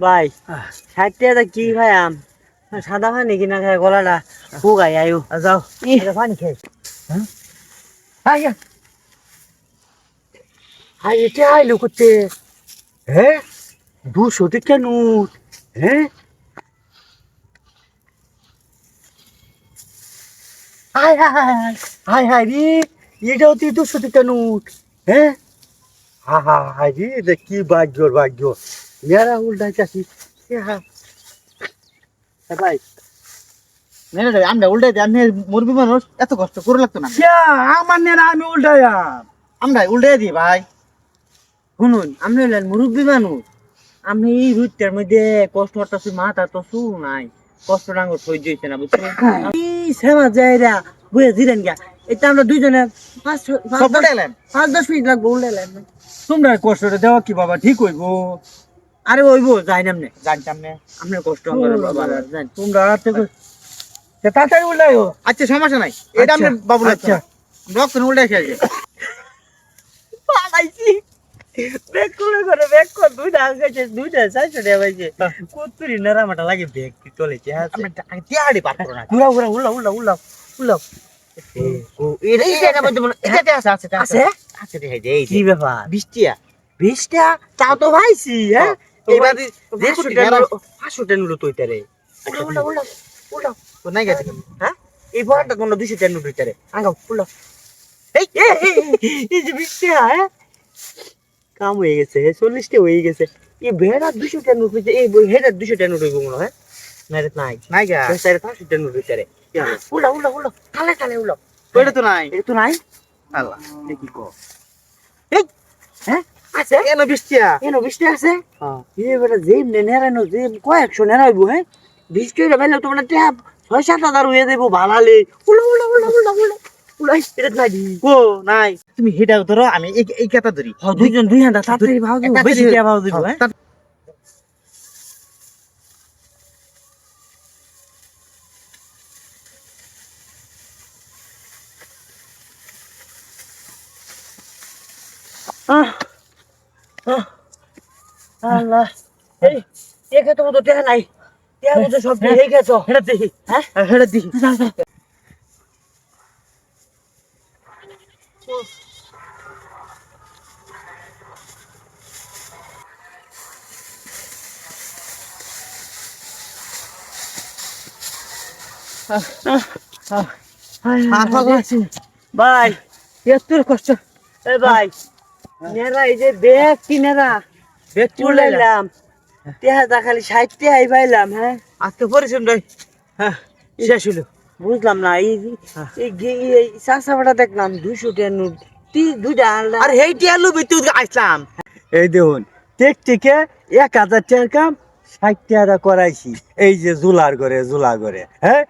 ভাই ষাট টাকা কি ভাই আম? সাদা পানি কিনা খায়? গলাটা ফুগাই আয়ু। যাও। পানি খাই হ্যাঁ? এটা আইলো করতে। হ্যাঁ দুশো টাকা নোট হ্যাঁ হাই হাই হাই হাই রে। এটাও তুই দুশো টাকা নোট হ্যাঁ হা? হা হাই রে এটা কি ভাগ্যর ভাগ্য। মেরা উল্টাই চাষি হ্যাঁ ভাই না না আমরা উল্টাই দিই আপনি মুরবি মানুষ এত কষ্ট করে লাগতো না ইয়া, আমার নেরা আমি আমরা উল্টাই দিই ভাই শুনুন আপনি হলেন মুরব্বী মানুষ আপনি এই রুটটার মধ্যে কষ্ট মাথা তো শু নাই কষ্ট ডাঙ্গর সহ্য হয়েছে না বুঝছেন এই সেমা যাইরা বুঝে দিলেন গা এটা আমরা দুইজনে পাঁচ দশ মিনিট লাগবো উল্টাইলেন তোমরা কষ্টটা দেওয়া কি বাবা ঠিক হইব আরে ওইবো যাই জানতাম না। আপনার কষ্ট করে বাবা জান। তোমরা থেকে তা তাড়াতাড়ি উল্টাইও আচ্ছা সমস্যা নাই। এটা আচ্ছা, বাবু আচ্ছা। রক্ত উল্টাই খেয়েছে পালাইছি। ব্যাগ করে করে ব্যাগ কর দুইটা আগে দুইটা চারশো টাকা পাইছে। কত্তুরি নেরামাটা লাগে ব্যাগ চলেছে আমরা আগে তিয়াড়ি পার করো না। ঘুরা ঘুরা উল্লা উল্লা উল্লা উল্লা ও এটা এটা মধ্যে এটা আছে আছে আছে? আছে? রে এই যে। এই কি ব্যাপার? বৃষ্টিয়া। বিশটা তাও তো ভাইছি হ্যাঁ? এইবার দেড়শো টাকা পাঁচশো টাকা নিলো নাই গেছে হ্যাঁ? এই বড়টা কোনো দুশো টাকা নিলো আগাও এই যে হ্যাঁ? কাম হয়ে গেছে চল্লিশটা হয়ে গেছে। এই ভেড়ার দুশো টাকা নোট হয়েছে এই হেডার দুশো টাকা নোট হইব মনে হয় রে নাই। নাই গা। সাড়ে পাঁচশো টাকা নোট হইতে রে উল্টা উল্টা উল্টা তালে তালে ওইটা তো নাই। এটা তো নাই? আল্লাহ কি কো এই হ্যাঁ? আছে? কেন বৃষ্টিয়া। এন বৃষ্টি আছে? হ্যাঁ এ বেটা যে নেরানো যে কয়েকশো নেরাইবো হ্যাঁ? বৃষ্টি হইলে বেলে তোমার ট্যাপ ছয় সাত হাজার হয়ে দেবো ভালালে। উল্টা উল্টা উল্টা উল্টা উল্টা উল্টা এটা নাই। দি নাই। তুমি হেডা ধরো আমি এই এই কাটা ধরি। দুইজন দুই হাজার তাড়াতাড়ি ভাও দিব বেশি টাকা ভাও দিব হ্যাঁ? আহ, আল্লাহ। এই একে তো তো টাকা নাই। টাকা তো সব দিয়ে গেছো। হেডা দেখি। হ্যাঁ? হেডা আর ভালো ভাই। এত কষ্ট। এ ভাই নেরা এই যে ব্যাগ কি খালি ষাট টেহাই পাইলাম হ্যাঁ? আজকে হ্যাঁ শেষ হলো বুঝলাম না এই এই গে- এই চাষাবাটা দেখলাম দুইশো টেন নোট দুইটা আনলাম। আর হেইটি আলু বিতু আসলাম এই দেখুন টেক টেকে এক হাজার টাকা কাম ষাট টাকা করাইছি। এই যে জুলার করে জুলা করে হ্যাঁ?